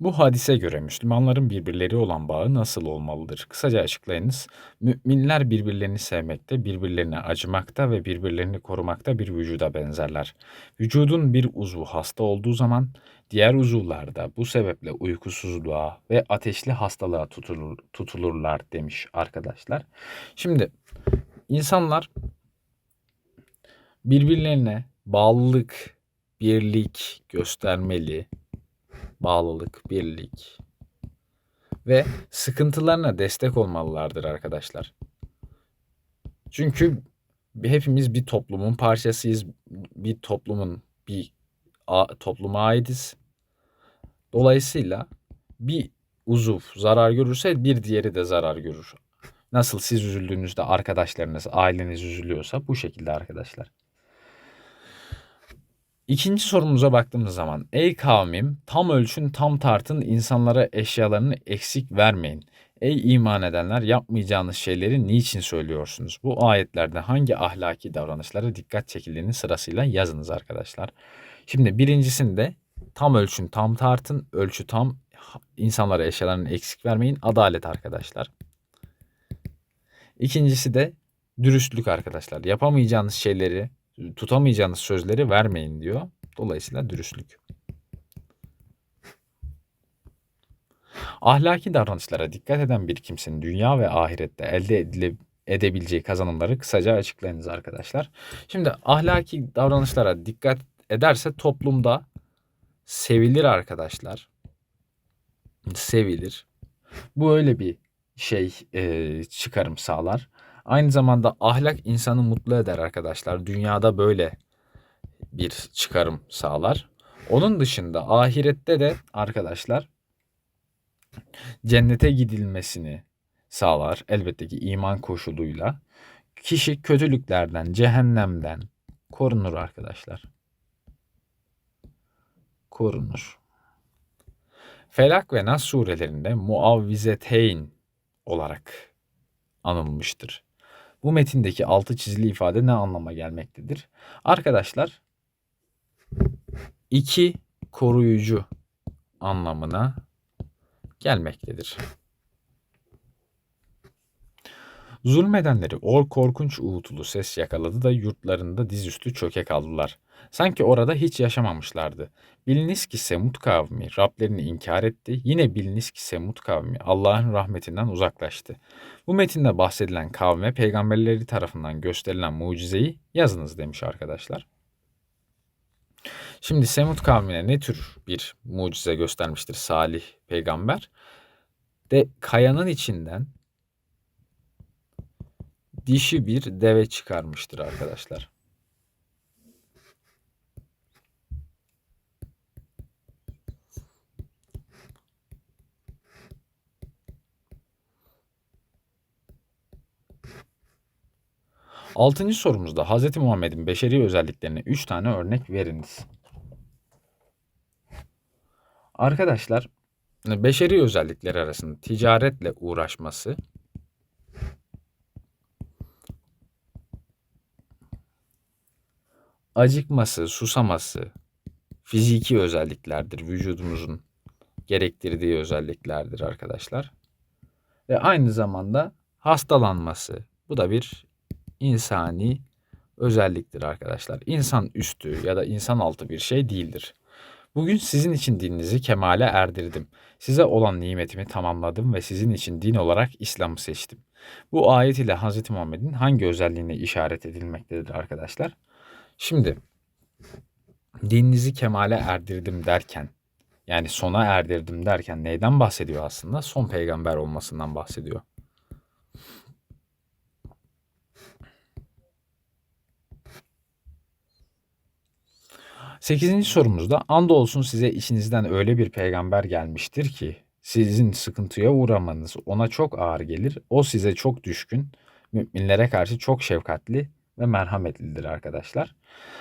Bu hadise göre Müslümanların birbirleri olan bağı nasıl olmalıdır? Kısaca açıklayınız. Müminler birbirlerini sevmekte, birbirlerine acımakta ve birbirlerini korumakta bir vücuda benzerler. Vücudun bir uzvu hasta olduğu zaman diğer uzuvlar da bu sebeple uykusuzluğa ve ateşli hastalığa tutulur, tutulurlar demiş arkadaşlar. Şimdi insanlar birbirlerine bağlılık, birlik göstermeli, bağlılık, birlik ve sıkıntılarına destek olmalılardır arkadaşlar. Çünkü hepimiz bir toplumun parçasıyız. Bir toplumun bir topluma aitiz. Dolayısıyla bir uzuv zarar görürse bir diğeri de zarar görür. Nasıl siz üzüldüğünüzde arkadaşlarınız, aileniz üzülüyorsa bu şekilde arkadaşlar. İkinci sorumuza baktığımız zaman ey kavmim tam ölçün tam tartın insanlara eşyalarını eksik vermeyin. Ey iman edenler yapmayacağınız şeyleri niçin söylüyorsunuz? Bu ayetlerde hangi ahlaki davranışlara dikkat çekildiğini sırasıyla yazınız arkadaşlar. Şimdi birincisinde tam ölçün tam tartın ölçü tam insanlara eşyalarını eksik vermeyin adalet arkadaşlar. İkincisi de dürüstlük arkadaşlar. Yapamayacağınız şeyleri tutamayacağınız sözleri vermeyin diyor. Dolayısıyla dürüstlük. Ahlaki davranışlara dikkat eden bir kimsenin dünya ve ahirette elde edile, edebileceği kazanımları kısaca açıklayınız arkadaşlar. Şimdi ahlaki davranışlara dikkat ederse toplumda sevilir arkadaşlar. Sevilir. Bu öyle bir şey e, çıkarım sağlar. Aynı zamanda ahlak insanı mutlu eder arkadaşlar. Dünyada böyle bir çıkarım sağlar. Onun dışında ahirette de arkadaşlar cennete gidilmesini sağlar. Elbette ki iman koşuluyla. Kişi kötülüklerden, cehennemden korunur arkadaşlar. Korunur. Felak ve Nas surelerinde muavvizeteyn olarak anılmıştır. Bu metindeki altı çizili ifade ne anlama gelmektedir? Arkadaşlar iki koruyucu anlamına gelmektedir. Zulmedenleri o korkunç uğultulu ses yakaladı da yurtlarında dizüstü çöke kaldılar. Sanki orada hiç yaşamamışlardı. Biliniz ki Semut kavmi Rablerini inkar etti. Yine biliniz ki Semut kavmi Allah'ın rahmetinden uzaklaştı. Bu metinde bahsedilen kavme peygamberleri tarafından gösterilen mucizeyi yazınız demiş arkadaşlar. Şimdi Semut kavmine ne tür bir mucize göstermiştir Salih peygamber? De kayanın içinden dişi bir deve çıkarmıştır arkadaşlar. Altıncı sorumuzda Hz. Muhammed'in beşeri özelliklerine üç tane örnek veriniz. Arkadaşlar beşeri özellikler arasında ticaretle uğraşması, acıkması, susaması fiziki özelliklerdir. Vücudumuzun gerektirdiği özelliklerdir arkadaşlar. Ve aynı zamanda hastalanması. Bu da bir insani özelliktir arkadaşlar. İnsan üstü ya da insan altı bir şey değildir. Bugün sizin için dininizi kemale erdirdim. Size olan nimetimi tamamladım ve sizin için din olarak İslam'ı seçtim. Bu ayet ile Hz. Muhammed'in hangi özelliğine işaret edilmektedir arkadaşlar? Şimdi dininizi kemale erdirdim derken yani sona erdirdim derken neyden bahsediyor aslında? Son peygamber olmasından bahsediyor. Sekizinci sorumuzda andolsun size içinizden öyle bir peygamber gelmiştir ki sizin sıkıntıya uğramanız ona çok ağır gelir. O size çok düşkün, müminlere karşı çok şefkatli ve merhametlidir arkadaşlar.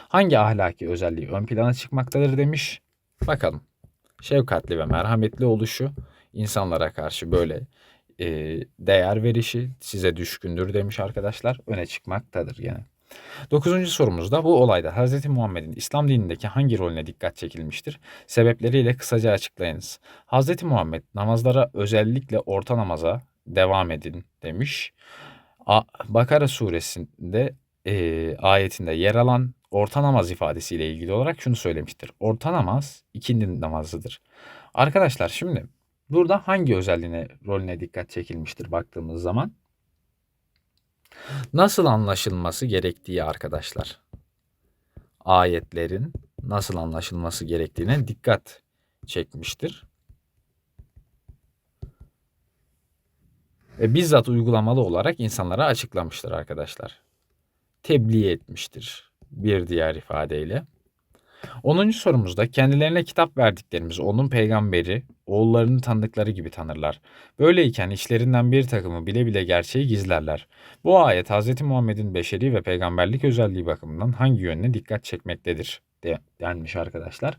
Hangi ahlaki özelliği ön plana çıkmaktadır demiş. Bakalım. Şefkatli ve merhametli oluşu, insanlara karşı böyle e, değer verişi size düşkündür demiş arkadaşlar. Öne çıkmaktadır gene. Dokuzuncu sorumuzda bu olayda Hz. Muhammed'in İslam dinindeki hangi rolüne dikkat çekilmiştir? Sebepleriyle kısaca açıklayınız. Hz. Muhammed namazlara özellikle orta namaza devam edin demiş. Bakara suresinde e, ayetinde yer alan orta namaz ifadesiyle ilgili olarak şunu söylemiştir. Orta namaz ikindi namazıdır. Arkadaşlar şimdi burada hangi özelliğine rolüne dikkat çekilmiştir baktığımız zaman? Nasıl anlaşılması gerektiği arkadaşlar. Ayetlerin nasıl anlaşılması gerektiğine dikkat çekmiştir. Ve bizzat uygulamalı olarak insanlara açıklamıştır arkadaşlar. Tebliğ etmiştir bir diğer ifadeyle. 10. sorumuzda kendilerine kitap verdiklerimiz onun peygamberi, oğullarını tanıdıkları gibi tanırlar. Böyleyken işlerinden bir takımı bile bile gerçeği gizlerler. Bu ayet Hz. Muhammed'in beşeri ve peygamberlik özelliği bakımından hangi yönüne dikkat çekmektedir de, denmiş arkadaşlar.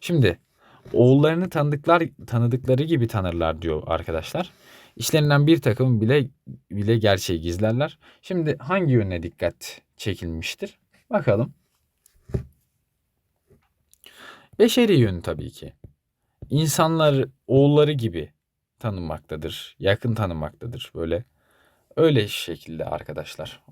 Şimdi oğullarını tanıdıklar tanıdıkları gibi tanırlar diyor arkadaşlar. İşlerinden bir takım bile bile gerçeği gizlerler. Şimdi hangi yönüne dikkat çekilmiştir? Bakalım. Beşeri yönü tabii ki. İnsanlar oğulları gibi tanınmaktadır. Yakın tanınmaktadır böyle. Öyle şekilde arkadaşlar.